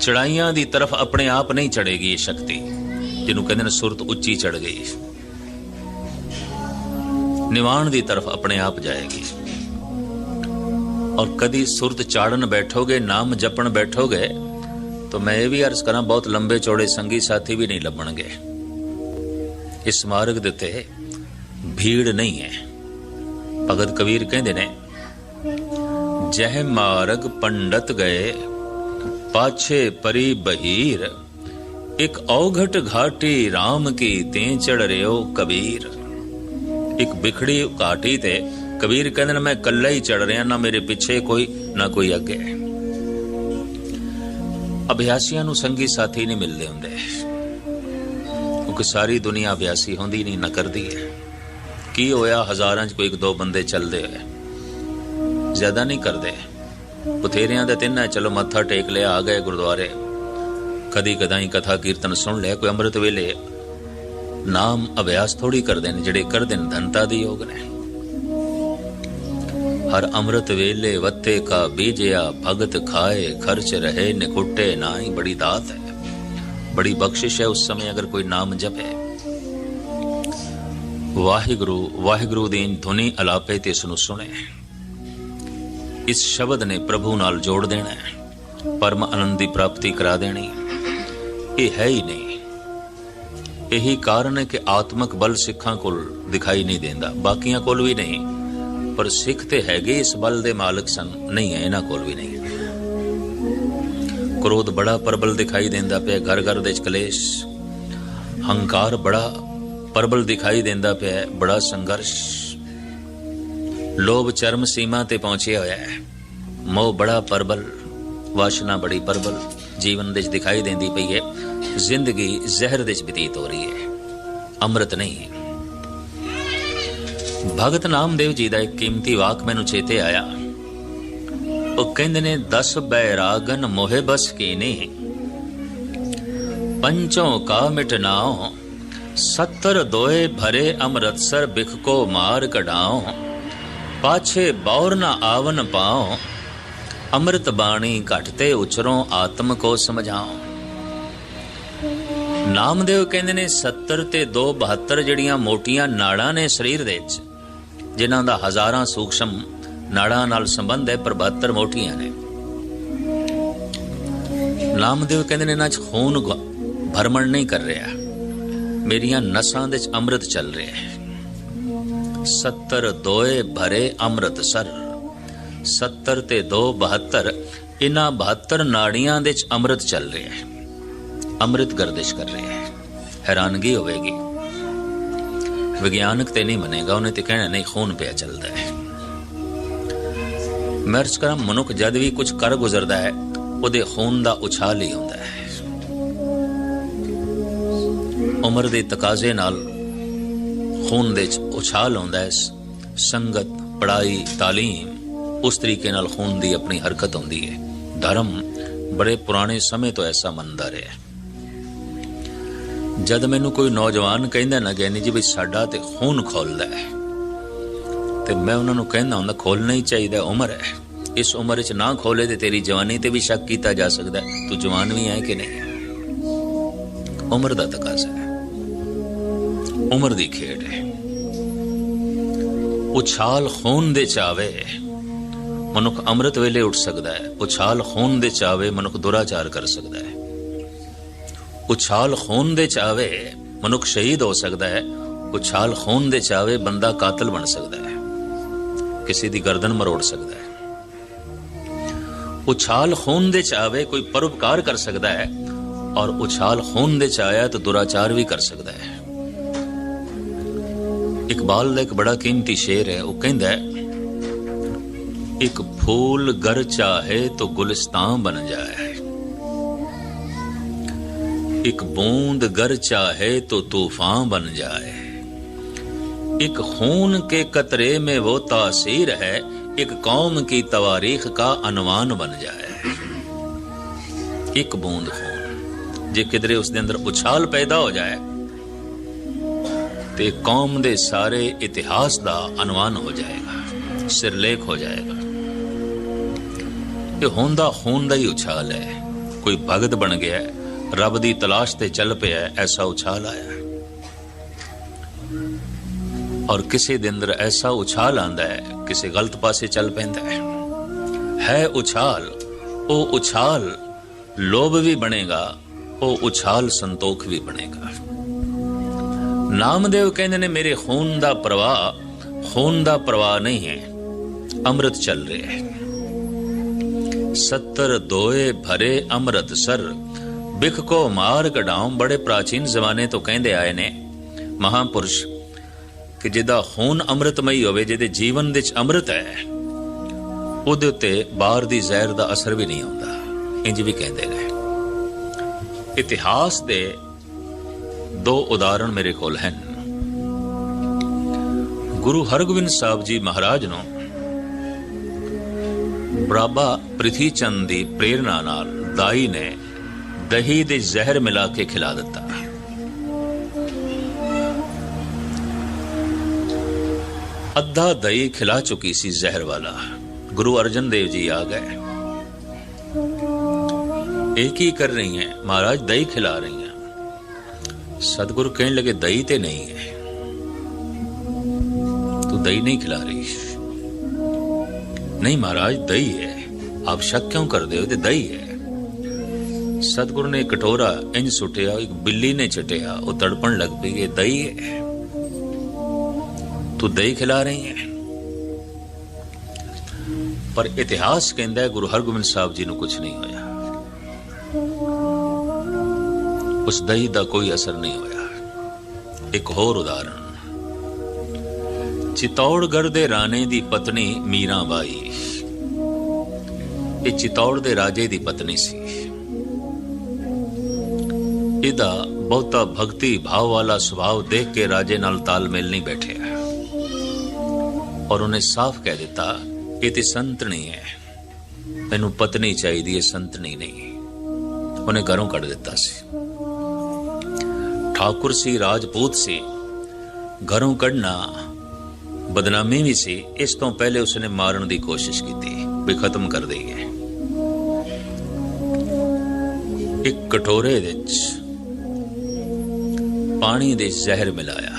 ਚੜਾਈਆਂ ਦੀ ਤਰਫ ਆਪਣੇ ਆਪ ਨਹੀਂ ਚੜੇਗੀ ਇਹ ਸ਼ਕਤੀ। ਜਿਹਨੂੰ ਕਹਿੰਦੇ ਨੇ ਸੁਰਤ ਉੱਚੀ ਚੜ ਗਈ। ਨਿਵਾਣ ਦੀ ਤਰਫ ਆਪਣੇ ਆਪ ਜਾਏਗੀ। ਔਰ ਕਦੀ ਸੁਰਤ ਚਾੜਨ ਬੈਠੋਗੇ, ਨਾਮ ਜਪਣ ਬੈਠੋਗੇ, ਤਾਂ ਮੈਂ ਇਹ ਵੀ ਅਰਜ਼ ਕਰਾਂ, ਬਹੁਤ ਲੰਬੇ ਚੌੜੇ ਸੰਗੀ ਸਾਥੀ ਵੀ ਨਹੀਂ ਲੱਭਣਗੇ। ਇਸ ਮਾਰਗ ਦੇ ਉੱਤੇ ਭੀੜ ਨਹੀਂ ਹੈ। ਭਗਤ ਕਬੀਰ ਕਹਿੰਦੇ ਨੇ, ਜਹ ਮਾਰਗ ਪੰਡਤ ਗਏ ਪਾਛੇ ਪਰੀ ਬਹੀਰ, ਇੱਕ ਔਘਟ ਘਾਟੀ RAM ਕੀ ਤੇ ਚੜ ਰਿਓ ਕਬੀਰ। ਇੱਕ ਵਿਖੜੀ ਘਾਟੀ ਤੇ ਕਬੀਰ ਕਹਿੰਦੇ ਮੈਂ ਇਕੱਲਾ ਹੀ ਚੜ ਰਿਹਾ, ਨਾ ਮੇਰੇ ਪਿੱਛੇ ਕੋਈ, ਨਾ ਕੋਈ ਅੱਗੇ। ਅਭਿਆਸੀਆਂ ਨੂੰ ਸੰਗੀ ਸਾਥੀ ਨਹੀਂ ਮਿਲਦੇ ਹੁੰਦੇ। ਕਿਉਂਕਿ ਸਾਰੀ ਦੁਨੀਆ ਅਭਿਆਸੀ ਹੁੰਦੀ ਨਹੀਂ, ਨਾ ਕਰਦੀ ਹੈ। ਕੀ ਹੋਇਆ, ਹਜ਼ਾਰਾਂ 'ਚ ਕੋਈ ਇੱਕ ਦੋ ਬੰਦੇ ਚੱਲਦੇ ਹੋਏ? ਜ਼ਿਆਦਾ ਨਹੀਂ ਕਰਦੇ। ਬਥੇਰਿਆਂ ਦੇ ਤਿੰਨ ਹੈ ਚਲੋ ਮੱਥਾ ਟੇਕ ਲਿਆ, ਆ ਗਏ ਗੁਰਦੁਆਰੇ। ਕਦੀ ਕਦਾਈ ਕਥਾ ਕੀਰਤਨ ਸੁਣ ਲਿਆ, ਕੋਈ ਅੰਮ੍ਰਿਤ ਵੇਲੇ। ਨਾਮ ਅਭਿਆਸ ਥੋੜੀ ਕਰਦੇ ਨੇ, ਜਿਹੜੇ ਕਰਦੇ ਨੇ ਧਨਤਾ ਦੇ ਯੋਗ ਨੇ। ਹਰ ਅੰਮ੍ਰਿਤ ਵੇਲੇ ਵੱਤੇ ਕਾ ਬੀਜਿਆ, ਭਗਤ ਖਾਏ, ਖਰਚ ਰਹੇ ਨਿਕੁੱਟੇ ਨਾਹੀ, ਬੜੀ ਦਾਤ ਹੈ ਬੜੀ ਬਖਸ਼ਿਸ਼ ਹੈ ਉਸ ਸਮੇਂ ਅਗਰ ਕੋਈ ਨਾਮ ਜਪੇ। ਵਾਹਿਗੁਰੂ ਵਾਹਿਗੁਰੂ ਦੀ ਧੁਨੀ ਅਲਾਪੇ ਤੇ ਇਸ ਨੂੰ ਸੁਣੇ। ਇਸ ਸ਼ਬਦ ਨੇ ਪ੍ਰਭੂ ਨਾਲ ਜੋੜ ਦੇਣਾ ਹੈ। ਪਰਮ ਆਨੰਦ ਦੀ ਪ੍ਰਾਪਤੀ ਕਰਾ ਦੇਣੀ ਇਹ ਹੈ ਹੀ ਨਹੀਂ। ਇਹੀ ਕਾਰਨ ਹੈ ਕਿ ਆਤਮਿਕ ਬਲ ਸਿੱਖਾਂ ਕੋਲ ਦਿਖਾਈ ਨਹੀਂ ਦਿੰਦਾ। ਬਾਕੀਆਂ ਕੋਲ ਵੀ ਨਹੀਂ। ਪਰ ਸਿੱਖ ਤੇ ਹੈਗੇ ਇਸ ਬਲ ਦੇ ਮਾਲਕ ਸਨ। ਨਹੀਂ ਹੈ, ਇਹਨਾਂ ਕੋਲ ਵੀ ਨਹੀਂ। ਕ੍ਰੋਧ ਬੜਾ ਪ੍ਰਬਲ ਦਿਖਾਈ ਦਿੰਦਾ ਪਿਆ ਘਰ ਘਰ ਦੇ ਕਲੇਸ਼। ਹੰਕਾਰ ਬੜਾ ਪ੍ਰਬਲ ਦਿਖਾਈ ਦਿੰਦਾ ਪਿਆ, ਬੜਾ ਸੰਘਰਸ਼। ਲੋਭ ਚਰਮ ਸੀਮਾ ਤੇ ਪਹੁੰਚਿਆ ਹੋਇਆ ਹੈ। ਮੋਹ ਬੜਾ ਪ੍ਰਬਲ, ਵਾਸ਼ਨਾ ਬੜੀ ਪ੍ਰਬਲ ਜੀਵਨ ਦੇ ਚ ਦਿਖਾਈ ਦਿੰਦੀ ਪਈ ਹੈ। ਜ਼ਿੰਦਗੀ ਜ਼ਹਿਰ ਦੇ ਚ ਬਤੀਤ ਹੋ ਰਹੀ ਹੈ। ਅੰਮ੍ਰਿਤ ਨਹੀਂ। ਹੈ ਭਗਤ ਨਾਮਦੇਵ ਜੀ ਦਾ ਇੱਕ ਕੀਮਤੀ ਵਾਕ ਮੈਨੂੰ ਚੇਤੇ ਆਇਆ। ਉਹ ਕਹਿੰਦੇ ਨੇ 10 ਬੈਰਾਗਨ ਮੋਹਿ ਬਸ ਕੀਨੇ ਪੰਚੋਂ ਕਾ ਮਿਟਨਾਓ 70 ਦੋਏ ਭਰੇ ਅੰਮ੍ਰਿਤਸਰ ਬਿਖ ਕੋ ਮਾਰ ਕਢਾਓ ਪਾਛੇ ਬੌਰ ਨ ਆਵਨ ਪਾਓ ਅੰਮ੍ਰਿਤ ਬਾਣੀ ਘਟਤੇ ਉਚਰੋਂ ਆਤਮ ਕੋ ਸਮਝਾਓ ਨਾਮਦੇਵ ਕਹਿੰਦੇ ਨੇ 70 ਤੇ 2 72 ਜਿਹੜੀਆਂ ਮੋਟੀਆਂ ਨਾੜਾਂ ਨੇ ਸਰੀਰ ਦੇ ਵਿੱਚ, ਜਿਨ੍ਹਾਂ ਦਾ ਹਜ਼ਾਰਾਂ ਸੂਖਸ਼ਮ ਨਾੜਾਂ ਨਾਲ ਸੰਬੰਧ ਹੈ, ਪਰ 72 ਮੋਟੀਆਂ ਨੇ। ਨਾਮਦੇਵ ਕਹਿੰਦੇ ਨੇ, ਇਹਨਾਂ 'ਚ ਖੂਨ ਭਰਮਣ ਨਹੀਂ ਕਰ ਰਿਹਾ। ਮੇਰੀਆਂ ਨਸਾਂ ਦੇ ਵਿੱਚ ਅੰਮ੍ਰਿਤ ਚੱਲ ਰਿਹਾ ਹੈ। 70 ਦੋਏ ਭਰੇ ਅੰਮ੍ਰਿਤਸਰ 70 ਤੇ 2 72 ਇਹਨਾਂ 72 ਨਾੜੀਆਂ ਦੇ 'ਚ ਅੰਮ੍ਰਿਤ ਚੱਲ ਰਿਹਾ ਹੈ। ਅੰਮ੍ਰਿਤ ਗਰਦਿਸ਼ ਕਰ ਰਿਹਾ ਹੈ। ਹੈਰਾਨਗੀ ਹੋਵੇਗੀ। ਵਿਗਿਆਨਕ ਤੇ ਨਹੀਂ ਮੰਨੇਗਾ, ਉਹਨੇ ਤੇ ਕਹਿਣਾ, ਨਹੀਂ, ਖੂਨ ਪਿਆ ਚੱਲਦਾ ਹੈ। ਮਰਜ਼ ਕਰਾਂ, ਮਨੁੱਖ ਜਦ ਵੀ ਕੁਝ ਕਰ ਗੁਜ਼ਰਦਾ ਹੈ, ਉਹਦੇ ਖੂਨ ਦਾ ਉਛਾਲ ਹੀ ਹੁੰਦਾ ਹੈ। ਉਮਰ ਦੇ ਤਕਾਜ਼ੇ ਨਾਲ ਖੂਨ ਦੇ ਚ ਉਛਾਲ ਆਉਂਦਾ ਹੈ, ਸੰਗਤ ਪੜਾਈ ਤਾਲੀਮ, ਉਸ ਤਰੀਕੇ ਨਾਲ ਖੂਨ ਦੀ ਆਪਣੀ ਹਰਕਤ ਹੁੰਦੀ ਹੈ। ਧਰਮ ਬੜੇ ਪੁਰਾਣੇ ਸਮੇਂ ਤੋਂ ਐਸਾ ਮੰਨਦਾ ਰਿਹਾ ਜਦ ਮੈਨੂੰ ਕੋਈ ਨੌਜਵਾਨ ਕਹਿੰਦਾ ਨਾ, ਗਿਆਨੀ ਜੀ ਵੀ ਸਾਡਾ ਤੇ ਖੂਨ ਖੋਲਦਾ ਹੈ, ਤੇ ਮੈਂ ਉਹਨਾਂ ਨੂੰ ਕਹਿੰਦਾ ਹੁੰਦਾ, ਖੋਲਣਾ ਹੀ ਚਾਹੀਦਾ, ਉਮਰ ਹੈ। ਇਸ ਉਮਰ ਵਿੱਚ ਨਾ ਖੋਲੇ ਤੇ ਤੇਰੀ ਜਵਾਨੀ ਤੇ ਵੀ ਸ਼ੱਕ ਕੀਤਾ ਜਾ ਸਕਦਾ ਤੂੰ ਜਵਾਨ ਵੀ ਹੈ ਕਿ ਨਹੀਂ? ਉਮਰ ਦਾ ਤਕਾਜ਼ਾ ਹੈ। ਉਮਰ ਦੀ ਖੇਡ ਹੈ। ਉਛਾਲ ਖੂਨ ਦੇ ਚਾਵੇ ਮਨੁੱਖ ਅੰਮ੍ਰਿਤ ਵੇਲੇ ਉੱਠ ਸਕਦਾ ਹੈ। ਉਛਾਲ ਖੂਨ ਦੇ ਚਾਵੇ ਮਨੁੱਖ ਦੁਰਾਚਾਰ ਕਰ ਸਕਦਾ ਹੈ। ਉਛਾਲ ਖੂਨ ਦੇ ਚਾਵੇ ਮਨੁੱਖ ਸ਼ਹੀਦ ਹੋ ਸਕਦਾ ਹੈ। ਉਛਾਲ ਖੂਨ ਦੇ ਚਾਵੇ ਬੰਦਾ ਕਾਤਲ ਬਣ ਸਕਦਾ ਹੈ। ਕਿਸੇ ਦੀ ਗਰਦਨ ਮਰੋੜ ਸਕਦਾ ਹੈ। ਉਛਾਲ ਖੂਨ ਦੇ ਚਾਵੇ ਕੋਈ ਪਰਉਪਕਾਰ ਕਰ ਸਕਦਾ ਹੈ। ਔਰ ਉਛਾਲ ਖੂਨ ਦੇ ਚਾਇਆ ਤਾਂ ਦੁਰਾਚਾਰ ਵੀ ਕਰ ਸਕਦਾ ਹੈ। ਇਕਬਾਲ ਦਾ ਇੱਕ ਬੜਾ ਕੀਮਤੀ ਸ਼ੇਰ ਹੈ ਉਹ ਕਹਿੰਦਾ ਹੈ ਇੱਕ ਫੂਲ ਗਰ ਚਾਹੇ ਤਾਂ ਗੁਲਿਸਤਾਨ ਬਣ ਜਾਏ एक बूंद गर चाहे तो तूफान बन जाए एक खून के कतरे में वो तासीर है एक कौम की तवारीख का अनुमान बन जाए ਇੱਕ ਬੂੰਦ ਖੂਨ ਜੇ ਕਿਧਰੇ ਉਸ ਦੇ ਅੰਦਰ ਉਛਾਲ ਪੈਦਾ ਹੋ ਜਾਏ ਤੇ ਕੌਮ ਦੇ ਸਾਰੇ ਇਤਿਹਾਸ ਦਾ ਅਨੁਮਾਨ ਹੋ ਜਾਏਗਾ, ਸਿਰਲੇਖ ਹੋ ਜਾਏਗਾ। ਇਹ ਹੁੰਦਾ ਖੂਨ ਦਾ ਹੀ ਉਛਾਲ ਹੈ। ਕੋਈ ਭਗਤ ਬਣ ਗਿਆ, ਰੱਬ ਦੀ ਤਲਾਸ਼ ਤੇ ਚੱਲ ਪਿਆ ਐਸਾ ਉਛਾਲ ਆਇਆ। ਔਰ ਕਿਸੇ ਦੇ ਅੰਦਰ ਐਸਾ ਉਛਾਲ ਆਂਦਾ ਹੈ, ਕਿਸੇ ਗਲਤ ਪਾਸੇ ਚੱਲ ਪੈਂਦਾ ਹੈ। ਹੈ ਉਛਾਲ, ਉਹ ਉਛਾਲ ਲੋਭ ਵੀ ਬਣੇਗਾ, ਉਹ ਉਛਾਲ ਸੰਤੋਖ ਵੀ ਬਣੇਗਾ। ਨਾਮਦੇਵ ਕਹਿੰਦੇ ਨੇ, ਮੇਰੇ ਖੂਨ ਦਾ ਪ੍ਰਵਾਹ, ਖੂਨ ਦਾ ਪ੍ਰਵਾਹ ਨਹੀਂ ਹੈ। ਅੰਮ੍ਰਿਤ ਚੱਲ ਰਿਹਾ ਹੈ। 70 ਦੋਏ ਭਰੇ ਅੰਮ੍ਰਿਤ ਸਰ ਬਿਖ ਕੋ ਮਾਰ ਕਢਾਉ। ਬੜੇ ਪ੍ਰਾਚੀਨ ਜ਼ਮਾਨੇ ਤੋਂ ਕਹਿੰਦੇ ਆਏ ਨੇ ਮਹਾਪੁਰਸ਼ ਕਿ ਜਿਹਦਾ ਖੂਨ ਅੰਮ੍ਰਿਤਮਈ ਹੋਵੇ, ਜਿਹਦੇ ਜੀਵਨ ਵਿੱਚ ਅੰਮ੍ਰਿਤ ਹੈ, ਉਹਦੇ ਉੱਤੇ ਬਾਹਰ ਦੀ ਜ਼ਹਿਰ ਦਾ ਅਸਰ ਵੀ ਨਹੀਂ ਆਉਂਦਾ। ਇੰਜ ਵੀ ਕਹਿੰਦੇ ਨੇ। ਇਤਿਹਾਸ ਦੇ ਦੋ ਉਦਾਹਰਣ ਮੇਰੇ ਕੋਲ ਹਨ ਗੁਰੂ ਹਰਗੋਬਿੰਦ ਸਾਹਿਬ ਜੀ ਮਹਾਰਾਜ ਨੂੰ ਬਰਾਬਾ ਪ੍ਰਿਥੀ ਚੰਦ ਦੀ ਪ੍ਰੇਰਣਾ ਨਾਲ ਦਾਈ ਨੇ ਦਹੀਂ ਦੇ ਜ਼ਹਿਰ ਮਿਲਾ ਕੇ ਖਿਲਾ ਦਿੱਤਾ ਅੱਧਾ ਦਹੀਂ ਖਿਲਾ ਚੁੱਕੀ ਸੀ ਜ਼ਹਿਰ ਵਾਲਾ ਗੁਰੂ ਅਰਜਨ ਦੇਵ ਜੀ ਆ ਗਏ ਇਹ ਕੀ ਕਰ ਰਹੀ ਹੈ ਮਹਾਰਾਜ ਦਹੀਂ ਖਿਲਾ ਰਹੀ ਹੈ ਸਤਿਗੁਰੂ ਕਹਿਣ ਲੱਗੇ, ਦਹੀਂ ਤੇ ਨਹੀਂ ਹੈ। ਤੂੰ ਦਹੀਂ ਨਹੀਂ ਖਿਲਾ ਰਹੀ। ਨਹੀਂ ਮਹਾਰਾਜ, ਦਹੀਂ ਹੈ। ਆਪ ਸ਼ੱਕ ਕਿਉਂ ਕਰਦੇ ਹੋ? ਤੇ ਦਹੀਂ ਹੈ। ਸਤਿਗੁਰੂ ਨੇ ਕਟੋਰਾ ਇੰਜ ਸੁਟਿਆ, ਇੱਕ ਬਿੱਲੀ ਨੇ ਛਟਿਆ ਉਹ ਤੜਪਣ ਲੱਗ ਪਈ, ਇਹ ਦਹੀਂ ਹੈ। ਤੂੰ ਦਹੀਂ ਖਿਲਾ ਰਹੀ ਹੈ। ਪਰ ਇਤਿਹਾਸ ਕਹਿੰਦਾ ਗੁਰੂ ਹਰਗੋਬਿੰਦ ਸਾਹਿਬ ਜੀ ਨੂੰ ਕੁਝ ਨਹੀਂ ਹੋਇਆ। ਉਸ ਦਹੀਂ ਦਾ ਕੋਈ ਅਸਰ ਨਹੀਂ ਹੋਇਆ। ਇੱਕ ਹੋਰ ਉਦਾਹਰਣ। ਚਿਤੌੜਗੜ ਦੇ ਰਾਣੇ ਦੀ ਪਤਨੀ ਮੀਰਾ ਇਹ ਚਿਤੌੜ ਦੇ ਰਾਜੇ ਦੀ ਪਤਨੀ ਸੀ। ਇਹਦਾ ਬਹੁਤਾ ਭਗਤੀ ਭਾਵ ਵਾਲਾ ਸੁਭਾਅ ਦੇਖ ਕੇ ਰਾਜੇ ਨਾਲ ਤਾਲਮੇਲ ਨਹੀਂ ਬੈਠਿਆ। ਔਰ ਉਹਨੇ ਸਾਫ਼ ਕਹਿ ਦਿੱਤਾ, ਇਹ ਤੇ ਸੰਤਣੀ ਹੈ। ਮੈਨੂੰ ਪਤਨੀ ਚਾਹੀਦੀ ਹੈ ਸੰਤਣੀ ਨਹੀਂ। ਉਹਨੇ ਘਰੋਂ ਕੱਢ ਦਿੱਤਾ ਸੀ। ਠਾਕੁਰ ਸੀ ਰਾਜਪੂਤ ਸੀ ਘਰੋਂ ਕੱਢਣਾ ਬਦਨਾਮੀ ਵੀ ਸੀ ਇਸ ਤੋਂ ਪਹਿਲੇ ਉਸਨੇ ਮਾਰਨ ਦੀ ਕੋਸ਼ਿਸ਼ ਕੀਤੀ ਵੀ ਖਤਮ ਕਰ ਦੇਈਏ ਇੱਕ ਕਟੋਰੇ ਵਿੱਚ ਪਾਣੀ ਦੇ ਜ਼ਹਿਰ ਮਿਲਾਇਆ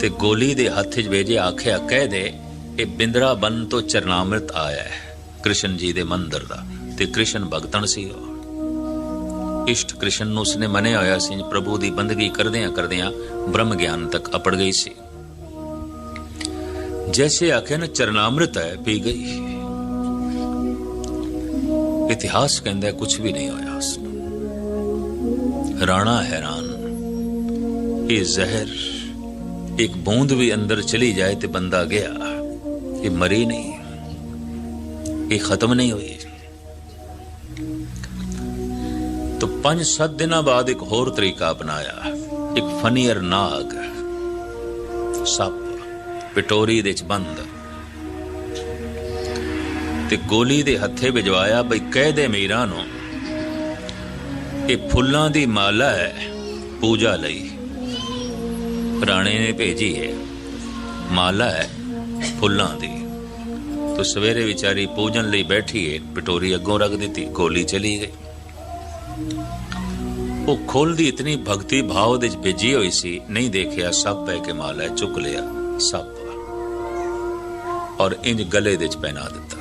ਤੇ ਗੋਲੀ ਦੇ ਹੱਥ 'ਚ ਵੇਜੇ ਆਖਿਆ ਕਹਿ ਦੇ ਇਹ ਬਿੰਦਰਾ ਬਨ ਤੋਂ ਚਰਨਾਮ੍ਰਿਤ ਆਇਆ ਹੈ ਕ੍ਰਿਸ਼ਨ ਜੀ ਦੇ ਮੰਦਰ ਦਾ ਤੇ ਕ੍ਰਿਸ਼ਨ ਭਗਤਨ ਸੀ ਉਹ ਇਸ਼ਟ ਕ੍ਰਿਸ਼ਨ ਨੂੰ ਉਸਨੇ ਮੰਨਿਆ ਹੋਇਆ ਸੀ, ਪ੍ਰਭੂ ਦੀ ਬੰਦਗੀ ਕਰਦਿਆਂ ਕਰਦਿਆਂ ਬ੍ਰਹਮ ਗਿਆਨ ਤੱਕ ਅਪੜ ਗਈ ਸੀ। ਜੈਸੇ ਆਖਿਆ ਚਰਨਾਮ੍ਰਿਤ ਹੈ, ਪੀ ਗਈ। ਇਤਿਹਾਸ ਕਹਿੰਦਾ ਕੁਝ ਵੀ ਨਹੀਂ ਹੋਇਆ ਉਸ ਨੂੰ। ਰਾਣਾ ਹੈਰਾਨ। ਇਹ ਜ਼ਹਿਰ, ਇੱਕ ਬੂੰਦ ਵੀ ਅੰਦਰ ਚਲੀ ਜਾਏ ਤੇ ਬੰਦਾ ਗਿਆ। ਇਹ ਮਰੀ ਨਹੀਂ। ਇਹ ਖਤਮ ਨਹੀਂ ਹੋਈ। तो ਪੰਜ ਸੱਤ ਦਿਨਾਂ ਬਾਅਦ ਇੱਕ ਹੋਰ ਤਰੀਕਾ ਅਪਣਾਇਆ। ਇੱਕ ਫਨੀਅਰ ਨਾਗ। ਸੱਪ। ਪਿਟੋਰੀ ਦੇ ਚ ਬੰਦ। ਤੇ ਗੋਲੀ ਦੇ ਹੱਥੇ ਵਿਜਵਾਇਆ ਬਈ ਕਹਿ ਦੇ ਮੀਰਾ ਨੂੰ, ਇਹ ਫੁੱਲਾਂ ਦੀ ਮਾਲਾ ਹੈ, ਪੂਜਾ ਲਈ। ਰਾਣੇ ਨੇ ਭੇਜੀ ਹੈ, ਮਾਲਾ ਹੈ, ਫੁੱਲਾਂ ਦੀ। ਤੋ ਸਵੇਰੇ ਵਿਚਾਰੀ ਪੂਜਨ ਲਈ ਬੈਠੀ ਹੈ ਪਿਟੋਰੀ ਅੱਗੋਂ ਰੱਖ ਦਿੱਤੀ, ਗੋਲੀ ਚਲੀ ਗਈ। ਉਹ ਖੋਲਦੀ ਇਤਨੀ ਭਗਤੀ ਭਾਵ ਦੇ ਵਿੱਚ ਭੇਜੀ ਹੋਈ ਸੀ, ਨਹੀਂ ਦੇਖਿਆ ਸੱਪ ਪੈ ਕੇ ਮਾਲਾ ਚੁੱਕ ਲਿਆ ਸੱਪ ਔਰ ਇੰਜ ਗਲੇ ਦੇ ਵਿੱਚ ਪਹਿਨਾ ਦਿੱਤਾ।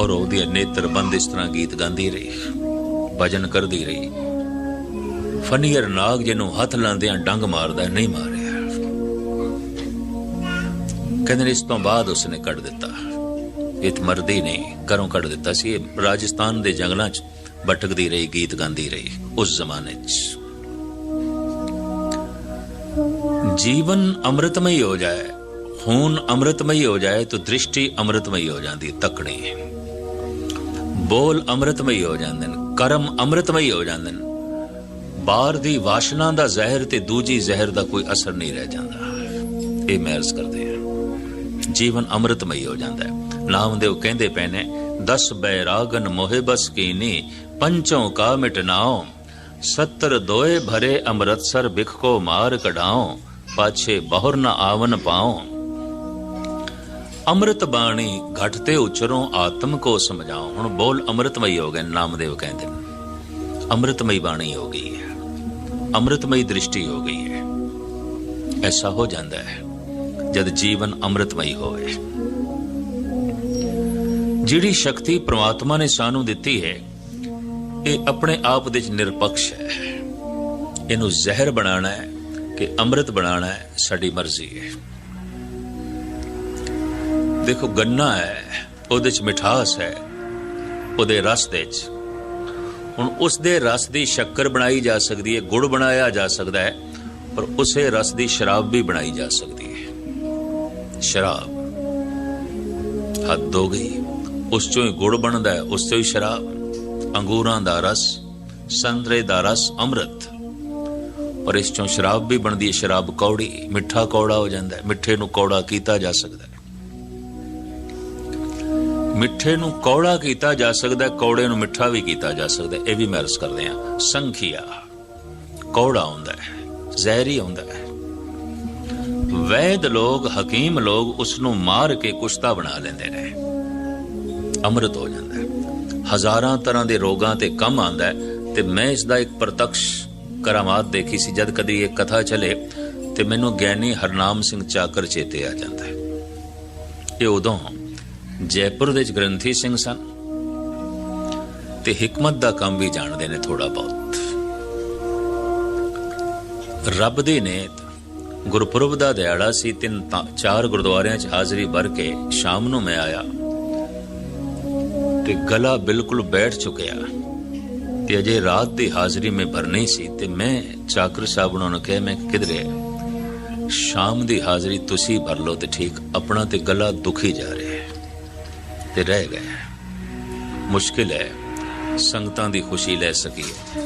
ਔਰ ਉਹਦੀ ਨੇਤਰ ਬੰਦ ਇਸ ਤਰ੍ਹਾਂ ਗੀਤ ਗਾਉਂਦੀ ਰਹੀ, ਭਜਨ ਕਰਦੀ ਰਹੀ। ਫਨੀਅਰ ਨਾਗ ਜਿਹਨੂੰ ਹੱਥ ਲਾਉਂਦਿਆਂ ਡੰਗ ਮਾਰਦਾ ਨਹੀਂ ਮਾਰਿਆ। ਕਹਿੰਦੇ ਨੇ ਇਸ ਤੋਂ ਬਾਅਦ ਉਸਨੇ ਕੱਢ ਦਿੱਤਾ। ਇਹ ਨੇ, ਘਰੋਂ ਕੱਢ ਦਿੱਤਾ ਸੀ ਇਹ ਰਾਜਸਥਾਨ ਦੇ ਜੰਗਲਾਂ 'ਚ, ਭਟਕਦੀ ਰਹੀ, ਗੀਤ ਗਾਉਂਦੀ ਰਹੀ, ਉਸ ਜ਼ਮਾਨੇ 'ਚ। ਜੀਵਨ ਅੰਮ੍ਰਿਤਮਈ ਹੋ ਜਾਏ, ਖੂਨ ਅੰਮ੍ਰਿਤਮਈ ਹੋ ਜਾਏ, ਤਾਂ ਦ੍ਰਿਸ਼ਟੀ ਅੰਮ੍ਰਿਤਮਈ ਹੋ ਜਾਂਦੀ, ਤੱਕਣੀ। ਬੋਲ ਅੰਮ੍ਰਿਤਮਈ ਹੋ ਜਾਂਦੇ ਨੇ, ਕਰਮ ਅੰਮ੍ਰਿਤਮਈ ਹੋ ਜਾਂਦੇ ਨੇ। ਬਾਹਰ ਦੀ ਵਾਸ਼ਨਾ ਦਾ ਜ਼ਹਿਰ ਤੇ ਦੂਜੀ ਜ਼ਹਿਰ ਦਾ ਕੋਈ ਅਸਰ ਨਹੀਂ ਰਹਿ ਜਾਂਦਾ। ਇਹ ਮਹਿਰਸ ਕਰਦੇ ਆ ਜੀਵਨ ਅੰਮ੍ਰਿਤਮਈ ਹੋ ਜਾਂਦਾ ਹੈ। ਨਾਮਦੇਵ ਕਹਿੰਦੇ ਪਏ ਨੇ, ਦਸ ਬੈਰਾਗਨ ਮੋਹਿ ਬਸ ਕੀਨੀ, ਪੰਚੋਂ ਕਾ ਮਿਟਨਾਓ ਸੱਤਰ ਦੋਏ ਭਰੇ ਅੰਮ੍ਰਿਤਸਰ ਬਿਖ ਕੋ ਮਾਰ ਕਢਾਓ ਪਾਛੇ ਬਹੁਰ ਨ ਆਵਨ ਪਾਓ ਅੰਮ੍ਰਿਤ ਬਾਣੀ ਘਟ ਤੇ ਉਚਰੋਂ ਆਤਮ ਕੋ ਸਮਝਾਓ ਹੁਣ ਬੋਲ ਅੰਮ੍ਰਿਤਮਈ ਹੋ ਗਏ ਨਾਮਦੇਵ ਕਹਿੰਦੇ ਅੰਮ੍ਰਿਤਮਈ ਬਾਣੀ ਹੋ ਗਈ ਹੈ। ਅੰਮ੍ਰਿਤਮਈ ਦ੍ਰਿਸ਼ਟੀ ਹੋ ਗਈ ਹੈ। ਐਸਾ ਹੋ ਜਾਂਦਾ ਹੈ, ਜਦ ਜੀਵਨ ਅੰਮ੍ਰਿਤਮਈ ਹੋਵੇ। ਜਿਹੜੀ ਸ਼ਕਤੀ ਪ੍ਰਮਾਤਮਾ ਨੇ ਸਾਨੂੰ ਦਿੱਤੀ ਹੈ, ਇਹ ਆਪਣੇ ਆਪ ਵਿੱਚ ਨਿਰਪੱਖ ਹੈ। ਇਹਨੂੰ ਜ਼ਹਿਰ ਬਣਾਉਣਾ ਹੈ ਕਿ ਅੰਮ੍ਰਿਤ ਬਣਾਉਣਾ ਹੈ, ਸਾਡੀ ਮਰਜ਼ੀ ਹੈ। ਦੇਖੋ, ਗੰਨਾ ਹੈ, ਉਹਦੇ ਚ ਮਿਠਾਸ ਹੈ, ਉਹਦੇ ਰਸ ਦੇ ਵਿੱਚ। ਹੁਣ ਉਸ ਦੇ ਰਸ ਦੀ ਸ਼ੱਕਰ ਬਣਾਈ ਜਾ ਸਕਦੀ ਹੈ, ਗੁੜ ਬਣਾਇਆ ਜਾ ਸਕਦਾ ਹੈ, ਪਰ ਉਸੇ ਰਸ ਦੀ ਸ਼ਰਾਬ ਵੀ ਬਣਾਈ ਜਾ ਸਕਦੀ ਹੈ। ਸ਼ਰਾਬ ਹੱਦ ਹੋ ਗਈ। ਉਸ ਚੋਂ ਹੀ ਗੁੜ ਬਣਦਾ ਹੈ, ਉਸ ਤੋਂ ਹੀ ਸ਼ਰਾਬ, ਅੰਗੂਰਾਂ ਦਾ ਰਸ, ਸੰਤਰੇ ਦਾ ਰਸ, ਅੰਮ੍ਰਿਤ। ਪਰ ਇਸ ਚੋਂ ਸ਼ਰਾਬ ਵੀ ਬਣਦੀ ਹੈ, ਸ਼ਰਾਬ ਕੌੜੀ, ਮਿੱਠਾ ਕੌੜਾ ਹੋ ਜਾਂਦਾ ਹੈ, ਮਿੱਠੇ ਨੂੰ ਕੌੜਾ ਕੀਤਾ ਜਾ ਸਕਦਾ ਹੈ। ਮਿੱਠੇ ਨੂੰ ਕੌੜਾ ਕੀਤਾ ਜਾ ਸਕਦਾ ਕੌੜੇ ਨੂੰ ਮਿੱਠਾ ਵੀ ਕੀਤਾ ਜਾ ਸਕਦਾ ਇਹ ਵੀ ਮੈਂ ਅਰਜ਼ ਕਰਦੇ ਹਾਂ। ਸੰਖਿਆ, ਕੌੜਾ ਹੁੰਦਾ ਹੈ, ਜ਼ਹਿਰੀ ਹੁੰਦਾ ਹੈ। ਵੈਦ ਲੋਕ, ਹਕੀਮ ਲੋਕ ਉਸ ਨੂੰ ਮਾਰ ਕੇ ਕੁਸ਼ਤਾ ਬਣਾ ਲੈਂਦੇ ਨੇ। ਅੰਮ੍ਰਿਤ ਹੋ ਜਾਂਦਾ ਹੈ। ਹਜ਼ਾਰਾਂ ਤਰ੍ਹਾਂ ਦੇ ਰੋਗਾਂ ਤੇ ਕੰਮ ਆਂਦਾ ਹੈ ਤੇ ਮੈਂ ਇਸ ਦਾ ਇੱਕ ਪ੍ਰਤੱਖ ਕਰਾਮਾਤ ਦੇਖੀ ਸੀ। ਜਦ ਕਦੀ ਇਹ ਕਥਾ ਚਲੇ ਤੇ ਮੈਨੂੰ ਗਿਆਨੀ ਹਰਨਾਮ ਸਿੰਘ ਚਾਕਰ ਚੇਤੇ ਆ ਜਾਂਦਾ ਹੈ। ਇਹ ਉਦੋਂ ਜੈਪੁਰ ਦੇ ਗ੍ਰੰਥੀ ਸਿੰਘ ਸਨ ਤੇ ਹਕਮਤ ਦਾ ਕੰਮ ਵੀ ਜਾਣਦੇ ਨੇ ਥੋੜਾ ਬਹੁਤ। ਰੱਬ ਦੀ ਨੇ ਗੁਰਪੁਰਬ ਦਾ ਦਿਹਾੜਾ ਸੀ। ਤਿੰਨ ਤਾਂ- ਚਾਰ ਗੁਰਦੁਆਰਿਆਂ 'ਚ ਹਾਜ਼ਰੀ ਭਰ ਕੇ ਸ਼ਾਮ ਨੂੰ ਮੈਂ ਆਇਆ। ਤੇ ਗਲਾ ਬਿਲਕੁਲ ਬੈਠ ਚੁੱਕਿਆ। ਤੇ ਅਜੇ ਰਾਤ ਦੀ ਹਾਜ਼ਰੀ ਮੈਂ ਭਰਨੀ ਸੀ ਤੇ ਮੈਂ ਚਾਕਰ ਸਾਹਿਬ ਉਹਨਾਂ ਨੂੰ ਕਿਹਾ, ਮੈਂ ਕਿਧਰੇ ਸ਼ਾਮ ਦੀ ਹਾਜ਼ਰੀ ਤੁਸੀਂ ਭਰ ਲਓ ਤੇ ਠੀਕ, ਆਪਣਾ ਤੇ ਗਲਾ ਦੁਖੀ ਜਾ ਰਿਹਾ ਹੈ ਤੇ ਰਹਿ ਗਿਆ ਮੁਸ਼ਕਿਲ ਹੈ, ਸੰਗਤਾਂ ਦੀ ਖੁਸ਼ੀ ਲੈ ਸਕੀਏ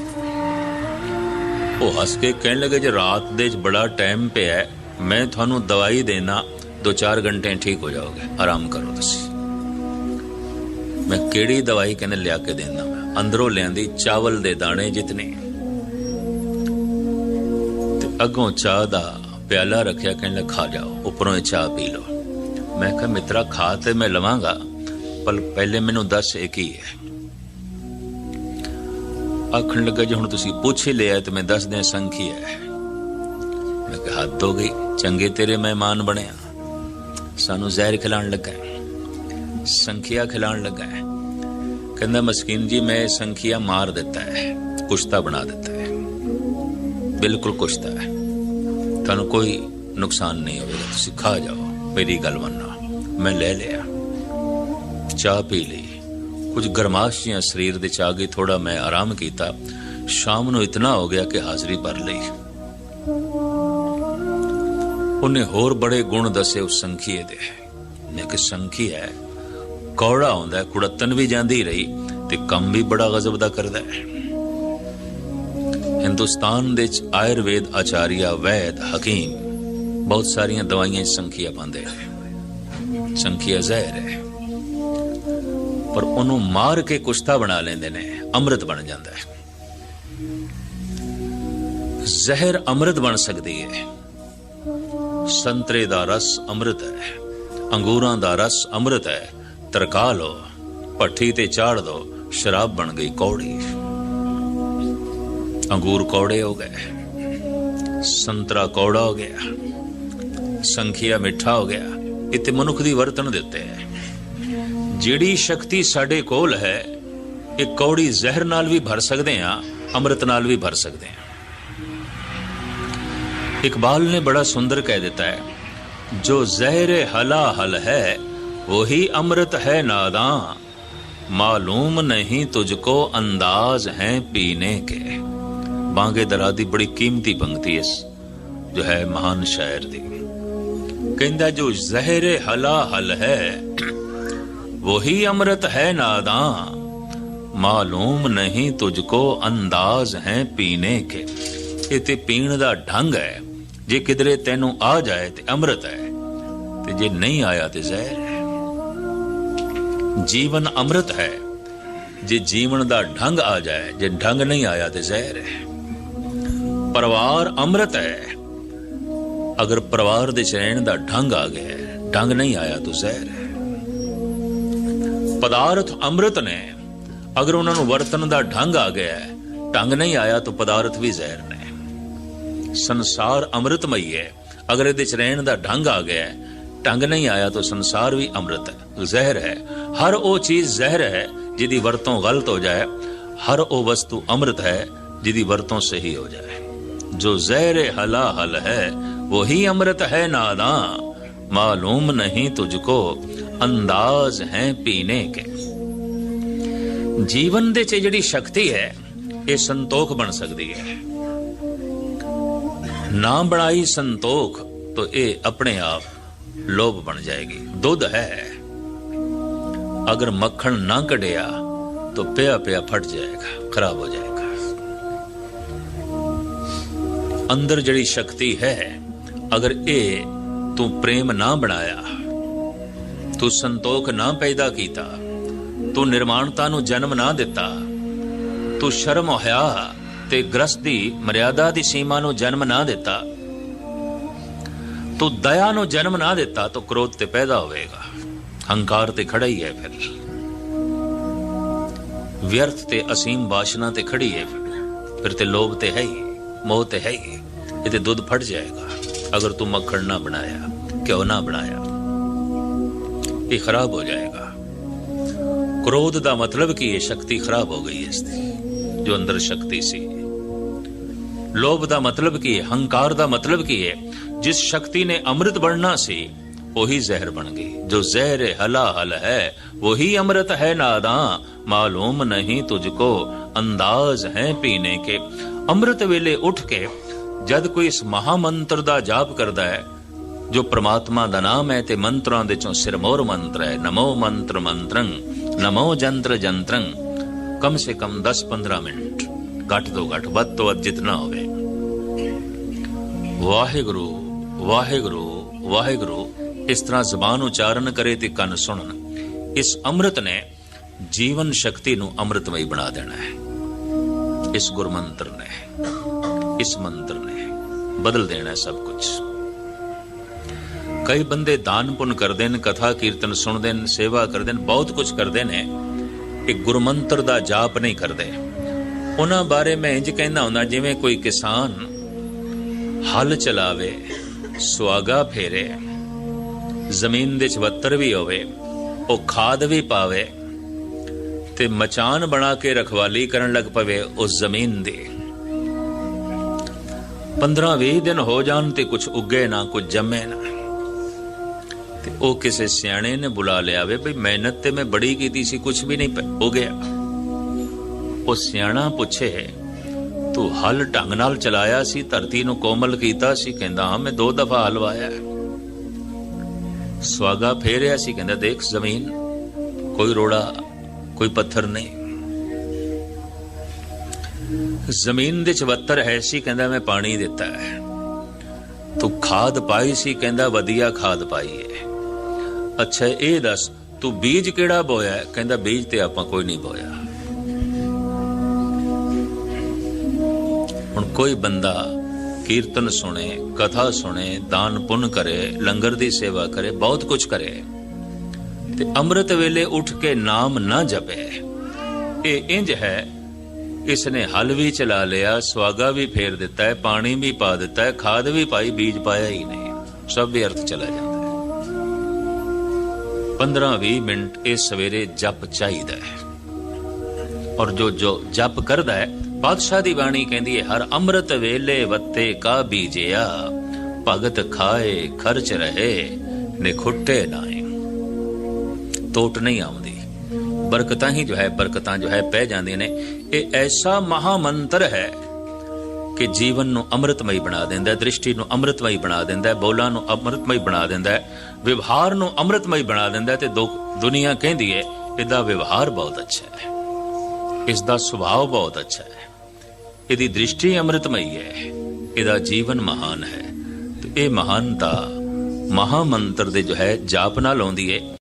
ਉਹ ਹੱਸ ਕੇ ਕਹਿਣ ਲੱਗੇ, ਜੇ ਰਾਤ ਦੇ ਚ ਬੜਾ ਟਾਈਮ ਪਿਆ ਮੈਂ ਤੁਹਾਨੂੰ ਦਵਾਈ ਦੇਣਾ 2-4 ਘੰਟੇ ਠੀਕ ਹੋ ਜਾਓਗੇ, ਆਰਾਮ ਕਰੋ ਤੁਸੀਂ। ਮੈਂ ਕਿਹੜੀ ਦਵਾਈ ਕਹਿੰਦੇ ਲਿਆ ਕੇ ਦੇਣਾ ਮੈਂ ਅੰਦਰੋਂ ਲਿਆਂਦੀ ਚਾਵਲ ਦੇ ਦਾਣੇ ਜਿਤਨੇ। ਤੇ ਅੱਗੋਂ ਚਾਹ ਦਾ ਪਿਆਲਾ ਰੱਖਿਆ ਕਹਿੰਦੇ ਖਾ ਜਾਓ ਉੱਪਰੋਂ ਇਹ ਚਾਹ ਪੀ ਲਓ। ਮੈਂ ਕਿਹਾ, ਮਿੱਤਰਾ, ਖਾ ਤੇ ਮੈਂ ਲਵਾਂਗਾ, ਪਰ ਪਹਿਲੇ ਮੈਨੂੰ ਦੱਸ ਇਹ ਕੀ ਹੈ? ਆਖਣ ਲੱਗਾ, ਜੇ ਹੁਣ ਤੁਸੀਂ ਪੁੱਛ ਹੀ ਲਿਆ ਤੇ ਮੈਂ ਦੱਸ ਦਿਆਂ ਸੰਖੀ ਹੈ? ਮੈਂ ਕਿਹਾ, ਹੱਦ ਹੋ ਗਈ, ਚੰਗੇ ਤੇਰੇ ਮਹਿਮਾਨ ਬਣਿਆ। ਸਾਨੂੰ ਜ਼ਹਿਰ ਖਿਲਾਉਣ ਲੱਗਾ ਸੰਖਿਆ ਖਿਲਾਉਣ ਲੱਗਾ ਹੈ। ਕਹਿੰਦਾ, ਮਸਕੀਨ ਜੀ, ਮੈਂ ਸੰਖਿਆ ਮਾਰ ਦਿੱਤਾ ਹੈ। ਕੁਸ਼ਤਾ ਬਣਾ ਦਿੱਤਾ ਹੈ। ਬਿਲਕੁਲ ਕੁਸ਼ਤਾ ਹੈ। ਤੁਹਾਨੂੰ ਕੋਈ ਨੁਕਸਾਨ ਨਹੀਂ ਹੋਵੇਗਾ। ਤੁਸੀਂ ਖਾ ਜਾਓ। ਮੇਰੀ ਗੱਲ ਮੰਨੋ। ਮੈਂ ਲੈ ਲਿਆ। ਚਾਹ ਪੀ ਲਈ। ਕੁਝ ਗਰਮਾਸ਼ੀਆਂ ਸਰੀਰ ਦੇ ਚ ਆ ਗਈ। ਥੋੜਾ ਮੈਂ ਆਰਾਮ ਕੀਤਾ। ਸ਼ਾਮ ਨੂੰ ਇਤਨਾ ਹੋ ਗਿਆ ਕਿ ਹਾਜ਼ਰੀ ਭਰ ਲਈ। ਉਹਨੇ ਹੋਰ ਬੜੇ ਗੁਣ ਦੱਸੇ ਉਸ ਸੰਖੀਏ ਦੇ। ਨੇ ਕਿ ਸੰਖੀ ਹੈ। ਕੌੜਾ ਹੁੰਦਾ ਹੈ, ਕੁੜੱਤਨ ਵੀ ਜਾਂਦੀ ਰਹੀ ਤੇ ਕੰਮ ਵੀ ਬੜਾ ਗਜ਼ਬ ਦਾ ਕਰਦਾ ਹੈ। ਹਿੰਦੁਸਤਾਨ ਦੇ ਚ ਆਯੁਰਵੇਦ ਆਚਾਰੀਆ ਵੈਦ ਹਕੀਮ ਬਹੁਤ ਸਾਰੀਆਂ ਦਵਾਈਆਂ 'ਚ ਸੰਖੀਆ ਪਾਉਂਦੇ ਨੇ। ਸੰਖੀਆ ਜ਼ਹਿਰ ਹੈ। ਪਰ ਉਹਨੂੰ ਮਾਰ ਕੇ ਕੁਸ਼ਤਾ ਬਣਾ ਲੈਂਦੇ ਨੇ ਅੰਮ੍ਰਿਤ ਬਣ ਜਾਂਦਾ ਹੈ। ਜ਼ਹਿਰ ਅੰਮ੍ਰਿਤ ਬਣ ਸਕਦੀ ਹੈ। ਸੰਤਰੇ ਦਾ ਰਸ ਅੰਮ੍ਰਿਤ ਹੈ ਅੰਗੂਰਾਂ ਦਾ ਰਸ ਅੰਮ੍ਰਿਤ ਹੈ ਤਰਕਾ ਲੋ ਭੱਠੀ ਤੇ ਚਾੜ ਦੋ ਸ਼ਰਾਬ ਬਣ ਗਈ ਕੌੜੀ। ਅੰਗੂਰ ਕੌੜੇ ਹੋ ਗਏ, ਸੰਤਰਾ ਕੌੜਾ ਹੋ ਗਿਆ, ਸੰਖਿਆ ਮਿੱਠਾ ਹੋ ਗਿਆ ਇਤੇ ਮਨੁੱਖ ਦੀ ਵਰਤਣ ਦਿੱਤੇ ਹੈ। ਜਿਹੜੀ ਸ਼ਕਤੀ ਸਾਡੇ ਕੋਲ ਹੈ, ਇਹ ਕੌੜੀ ਜ਼ਹਿਰ ਨਾਲ ਵੀ ਭਰ ਸਕਦੇ ਆ ਅੰਮ੍ਰਿਤ ਨਾਲ ਵੀ ਭਰ ਸਕਦੇ ਆ ਇਕਬਾਲ ਨੇ ਬੜਾ ਸੁੰਦਰ ਕਹਿ ਦਿੱਤਾ ਹੈ, ਜੋ ਜ਼ਹਿਰ ਹਲਾ ਹਲ ਹੈ वही अमृत है नादां मालूम नहीं तुझको अंदाज है पीने के बांगे दरा दी बड़ी कीमती पंक्ति इस जो है महान शायर दी कहता जो जहर हला हल है वही अमृत है नादां मालूम नहीं तुझको अंदाज है पीने के ਇਹ ਤੇ ਪੀਣ ਦਾ ਢੰਗ ਹੈ ਜੇ ਕਿਧਰੇ ਤੈਨੂੰ ਆ ਜਾਏ ਤੇ ਅੰਮ੍ਰਿਤ ਹੈ ਤੇ ਜੇ ਨਹੀਂ ਆਇਆ ਤੇ ਜ਼ਹਿਰ ਹੈ ਜੀਵਨ ਅੰਮ੍ਰਿਤ ਹੈ ਜੇ ਜੀਵਨ ਦਾ ਢੰਗ ਆ ਜਾਏ ਜੇ ਢੰਗ ਨਹੀਂ ਆਇਆ ਤੇ ਜ਼ਹਿਰ ਹੈ ਪਰਿਵਾਰ ਅੰਮ੍ਰਿਤ ਹੈ ਅਗਰ ਪਰਿਵਾਰ ਦੇ ਚ ਰਹਿਣ ਦਾ ਢੰਗ ਆ ਗਿਆ ਹੈ, ਢੰਗ ਨਹੀਂ ਆਇਆ ਤੋ ਜ਼ਹਿਰ ਹੈ ਪਦਾਰਥ ਅੰਮ੍ਰਿਤ ਨੇ ਅਗਰ ਉਹਨਾਂ ਨੂੰ ਵਰਤਨ ਦਾ ਢੰਗ ਆ ਗਿਆ ਹੈ ਢੰਗ ਨਹੀਂ ਆਇਆ ਤਾਂ ਪਦਾਰਥ ਵੀ ਜ਼ਹਿਰ ਨੇ ਸੰਸਾਰ ਅੰਮ੍ਰਿਤਮਈ ਹੈ ਅਗਰ ਇਹਦੇ ਚ ਰਹਿਣ ਦਾ ਢੰਗ ਆ ਗਿਆ ਹੈ ਢੰਗ ਨਹੀਂ ਆਇਆ ਤਾਂ ਸੰਸਾਰ ਵੀ ਅੰਮ੍ਰਿਤ ਹੈ, ਜ਼ਹਿਰ ਹੈ। ਹਰ ਉਹ ਚੀਜ਼ ਜ਼ਹਿਰ ਹੈ, ਜਿਹਦੀ ਵਰਤੋਂ ਗਲਤ ਹੋ ਜਾਏ, ਹਰ ਉਹ ਵਸਤੂ ਅੰਮ੍ਰਿਤ ਹੈ, ਜਿਹਦੀ ਵਰਤੋਂ ਸਹੀ ਹੋ ਜਾਏ। ਜੋ ਜ਼ਹਿਰ ਹਲਾ ਹਲ ਹੈ ਵਹੀ ਅੰਮ੍ਰਿਤ ਹੈ ਨਾਦਾ ਮਾਲੂਮ ਨਹੀਂ ਤੁਝਕੋ, ਅੰਦਾਜ਼ ਹੈ ਪੀਨੇ ਕੇ। ਜੀਵਨ ਦੇ ਚ ਜਿਹੜੀ ਸ਼ਕਤੀ ਹੈ, ਇਹ ਸੰਤੋਖ ਬਣ ਸਕਦੀ ਹੈ। ਨਾ ਬਣਾਈ ਸੰਤੋਖ, ਤਾਂ ਇਹ ਆਪਣੇ ਆਪ ਲੋਭ ਬਣ ਜਾਏਗੀ। ਦੁੱਧ ਹੈ। ਅਗਰ ਮੱਖਣ ਨਾ ਕਢਿਆ, ਤਾਂ ਪਿਆ ਪਿਆ ਫਟ ਜਾਏਗਾ, ਖਰਾਬ ਹੋ ਜਾਏਗਾ। ਅੰਦਰ ਜਿਹੜੀ ਸ਼ਕਤੀ ਹੈ, ਅਗਰ ਇਹ ਤੂੰ ਪ੍ਰੇਮ ਨਾ ਬਣਾਇਆ, ਤੂੰ ਸੰਤੋਖ ਨਾ ਪੈਦਾ ਕੀਤਾ, ਤੂੰ ਨਿਰਮਾਣਤਾ ਨੂੰ ਜਨਮ ਨਾ ਦਿੱਤਾ, ਤੂੰ ਸ਼ਰਮ ਹਿਆ ਤੇ ਗ੍ਰਸਤੀ ਮਰਿਆਦਾ ਦੀ ਸੀਮਾ ਨੂੰ ਜਨਮ ਨਾ ਦਿੱਤਾ ਤੂੰ ਦਇਆ ਨੂੰ ਜਨਮ ਨਾ ਦਿੱਤਾ ਤਾਂ ਕ੍ਰੋਧ ਤੇ ਪੈਦਾ ਹੋਵੇਗਾ ਹੰਕਾਰ ਤੇ ਖੜਾ ਹੀ ਹੈ ਫਿਰ ਵਿਅਰਥ ਤੇ ਅਸੀਮ ਬਾਸ਼ਨਾ ਤੇ ਖੜੀ ਹੈ ਫਿਰ ਫਿਰ ਤੇ ਲੋਭ ਤੇ ਹੈ ਹੀ ਮੋਹ ਤੇ ਹੈ ਹੀ ਇਹ ਤੇ ਦੁੱਧ ਫਟ ਜਾਏਗਾ ਅਗਰ ਤੂੰ ਮੱਖਣ ਨਾ ਬਣਾਇਆ ਕਿਉਂ ਨਾ ਬਣਾਇਆ ਇਹ ਖਰਾਬ ਹੋ ਜਾਏਗਾ ਕ੍ਰੋਧ ਦਾ ਮਤਲਬ ਕੀ ਹੈ ਸ਼ਕਤੀ ਖਰਾਬ ਹੋ ਗਈ ਇਸ ਦੀ ਜੋ ਅੰਦਰ ਸ਼ਕਤੀ ਸੀ ਲੋਭ ਦਾ ਮਤਲਬ ਕੀ ਹੈ ਹੰਕਾਰ ਦਾ ਮਤਲਬ ਕੀ ਹੈ ਜਿਸ ਸ਼ਕਤੀ ਨੇ ਅੰਮ੍ਰਿਤ ਬਣਨਾ ਸੀ ਉਹੀ ਜ਼ਹਿਰ ਬਣ ਗਈ ਜੋ ਜ਼ਹਿਰ ਹਲਾ ਹਲ ਹੈ ਵਹੀ ਅੰਮ੍ਰਿਤ ਹੈ ਨਾਦਾ ਮਾਲੂਮ ਨਹੀਂ ਤੁਝਕੋ ਅੰਦਾਜ਼ ਹੈ ਪੀਨੇ ਕੇ ਅੰਮ੍ਰਿਤ ਵੇਲੇ ਉੱਠ ਕੇ ਜਦ ਕੋਈ ਇਸ ਮਹਾ ਮੰਤਰ ਦਾ ਜਾਪ ਕਰਦਾ ਹੈ ਜੋ ਪ੍ਰਮਾਤਮਾ ਦਾ ਨਾਮ ਹੈ ਤੇ ਮੰਤਰਾਂ ਦੇ ਚੋਂ ਸਿਰਮੌਰ ਮੰਤਰ ਹੈ ਨਮੋ ਮੰਤਰ ਮੰਤਰੰ ਨਮੋ ਜੰਤਰ ਜੰਤਰੰ ਕਮ ਸੇ ਕਮ 10-15 ਮਿੰਟ ਘੱਟ ਤੋਂ ਘੱਟ ਵੱਧ ਤੋਂ ਵੱਧ ਜਿਤਨਾ ਹੋਵੇ। ਵਾਹਿਗੁਰੂ ਵਾਹਿਗੁਰੂ ਵਾਹਿਗੁਰੂ, ਇਸ ਤਰ੍ਹਾਂ ਜ਼ਬਾਨ ਉਚਾਰਨ ਕਰੇ ਤੇ ਕੰਨ ਸੁਣਨ। ਇਸ ਅੰਮ੍ਰਿਤ ਨੇ ਜੀਵਨ ਸ਼ਕਤੀ ਨੂੰ ਅੰਮ੍ਰਿਤਮਈ ਬਣਾ ਦੇਣਾ ਹੈ। ਇਸ ਗੁਰਮੰਤਰ ਨੇ, ਇਸ ਮੰਤਰ ਨੇ ਬਦਲ ਦੇਣਾ ਹੈ ਸਭ ਕੁਝ। ਕਈ ਬੰਦੇ ਦਾਨ ਪੁੰਨ ਕਰਦੇ ਨੇ, ਕਥਾ ਕੀਰਤਨ ਸੁਣਦੇ ਨੇ, ਸੇਵਾ ਕਰਦੇ ਨੇ, ਬਹੁਤ ਕੁਝ ਕਰਦੇ ਨੇ, ਇਹ ਗੁਰਮੰਤਰ ਦਾ ਜਾਪ ਨਹੀਂ ਕਰਦੇ। ਉਹਨਾਂ ਬਾਰੇ ਮੈਂ ਇੰਜ ਕਹਿੰਦਾ ਹੁੰਦਾ, ਜਿਵੇਂ ਕੋਈ ਕਿਸਾਨ ਹਲ ਚਲਾਵੇ, ਸੁਆਗਾ ਫੇਰੇ, ਜ਼ਮੀਨ ਦੇ ਚਵੱਤਰ ਵੀ ਹੋਵੇ, ਉਹ ਖਾਦ ਵੀ ਪਾਵੇ ਤੇ ਮਚਾਨ ਬਣਾ ਕੇ ਰਖਵਾਲੀ ਕਰਨ ਲੱਗ ਪਵੇ ਉਸ ਜ਼ਮੀਨ ਦੀ। 15-20 ਦਿਨ ਹੋ ਜਾਣ ਤੇ ਕੁਝ ਉੱਗੇ ਨਾ ਕੁਝ ਜੰਮੇ ਨਾ। ਤੇ ਉਹ ਕਿਸੇ ਸਿਆਣੇ ਨੇ ਬੁਲਾ ਲਿਆ ਵੇ ਭਈ ਮਿਹਨਤ ਤੇ ਮੈਂ ਬੜੀ ਕੀਤੀ ਸੀ ਕੁਝ ਵੀ ਨਹੀਂ ਹੋ ਗਿਆ ਉਹ ਸਿਆਣਾ ਪੁੱਛੇ, ਤੂੰ ਹਲ ਢੰਗ ਨਾਲ ਚਲਾਇਆ ਸੀ, ਧਰਤੀ ਨੂੰ ਕੋਮਲ ਕੀਤਾ ਸੀ? ਕਹਿੰਦਾ, ਹਾਂ, ਮੈਂ ਦੋ ਦਫਾ ਹਲਵਾਇਆ ਸਵਾਗਾ ਫੇਰਿਆ ਸੀ, ਕਹਿੰਦਾ, ਦੇਖ ਜ਼ਮੀਨ, ਕੋਈ ਰੋੜਾ, ਕੋਈ ਪੱਥਰ ਨਹੀਂ। ਜ਼ਮੀਨ ਦੇ ਚਵੱਤਰ ਹੈ ਸੀ, ਕਹਿੰਦਾ, ਮੈਂ ਪਾਣੀ ਦਿੱਤਾ ਹੈ। ਤੂੰ ਖਾਦ ਪਾਈ ਸੀ, ਕਹਿੰਦਾ, ਵਧੀਆ ਖਾਦ ਪਾਈ ਹੈ। ਅੱਛਾ, ਇਹ ਦੱਸ, ਤੂੰ ਬੀਜ ਕਿਹੜਾ ਬੋਇਆ ਕਹਿੰਦਾ, ਬੀਜ ਤੇ ਆਪਾਂ ਕੋਈ ਨਹੀਂ ਬੋਇਆ। ਕੋਈ ਬੰਦਾ ਕੀਰਤਨ ਸੁਣੇ, ਕਥਾ ਸੁਣੇ, ਦਾਨ ਪੁੰਨ ਕਰੇ, ਲੰਗਰ ਦੀ ਸੇਵਾ ਕਰੇ, ਬਹੁਤ ਕੁਝ ਕਰੇ, ਤੇ ਅੰਮ੍ਰਿਤ ਵੇਲੇ ਉੱਠ ਕੇ ਨਾਮ ਨਾ ਜਪੇ। ਇਹ ਇੰਜ ਹੈ ਇਸ ਨੇ ਹਲ ਵੀ ਚਲਾ ਲਿਆ ਸਵਾਗਾ ਵੀ ਫੇਰ ਦਿੱਤਾ ਹੈ, ਪਾਣੀ ਵੀ ਪਾ ਦਿੱਤਾ ਹੈ, ਖਾਦ ਵੀ ਪਾਈ, ਬੀਜ ਪਾਇਆ ਹੀ ਨਹੀਂ। ਸਭ ਵਿਅਰਥ ਚਲਾ ਜਾਂਦਾ ਹੈ। 15-20 ਮਿੰਟ ਇਹ ਸਵੇਰੇ ਜਪ ਚਾਹੀਦਾ ਹੈ। ਔਰ ਜੋ ਜੋ ਜਪ ਕਰਦਾ ਹੈ ਪਾਤਸ਼ਾਹ ਦੀ ਬਾਣੀ ਕਹਿੰਦੀ ਹੈ ਹਰ ਅੰਮ੍ਰਿਤ ਵੇਲੇ ਵੱਤੇ ਕਾ ਬੀਜਿਆ, ਭਗਤ ਖਾਏ ਖਰਚ ਰਹੇ, ਨਿਖੁੱਟੇ ਨਾਏ ਟੋਟ ਨਹੀਂ ਆਉਂਦੀ। ਬਰਕਤਾਂ ਹੀ ਜੋ ਹੈ, ਬਰਕਤਾਂ ਜੋ ਹੈ, ਪੈ ਜਾਂਦੀਆਂ ਨੇ। ਇਹ ਐਸਾ ਮਹਾ ਮੰਤਰ ਹੈ ਕਿ ਜੀਵਨ ਨੂੰ ਅੰਮ੍ਰਿਤਮਈ ਬਣਾ ਦਿੰਦਾ ਹੈ, ਦ੍ਰਿਸ਼ਟੀ ਨੂੰ ਅੰਮ੍ਰਿਤਮਈ ਬਣਾ ਦਿੰਦਾ ਹੈ, ਬੋਲਾਂ ਨੂੰ ਅੰਮ੍ਰਿਤਮਈ ਬਣਾ ਦਿੰਦਾ ਹੈ, ਵਿਵਹਾਰ ਨੂੰ ਅੰਮ੍ਰਿਤਮਈ ਬਣਾ ਦਿੰਦਾ ਹੈ ਤੇ ਦੁ- ਦੁਨੀਆ ਕਹਿੰਦੀ ਹੈ ਇਹਦਾ ਵਿਵਹਾਰ ਬਹੁਤ ਅੱਛਾ ਹੈ। ਇਸ ਦਾ ਸੁਭਾਅ ਬਹੁਤ ਅੱਛਾ ਹੈ। ਇਹਦੀ ਦ੍ਰਿਸ਼ਟੀ ਅੰਮ੍ਰਿਤਮਈ ਹੈ। ਇਹਦਾ ਜੀਵਨ ਮਹਾਨ ਹੈ। ਤੇ ਇਹ ਮਹਾਨਤਾ ਮਹਾ ਮੰਤਰ ਦੇ ਜੋ ਹੈ, ਜਾਪ ਨਾਲ ਆਉਂਦੀ ਹੈ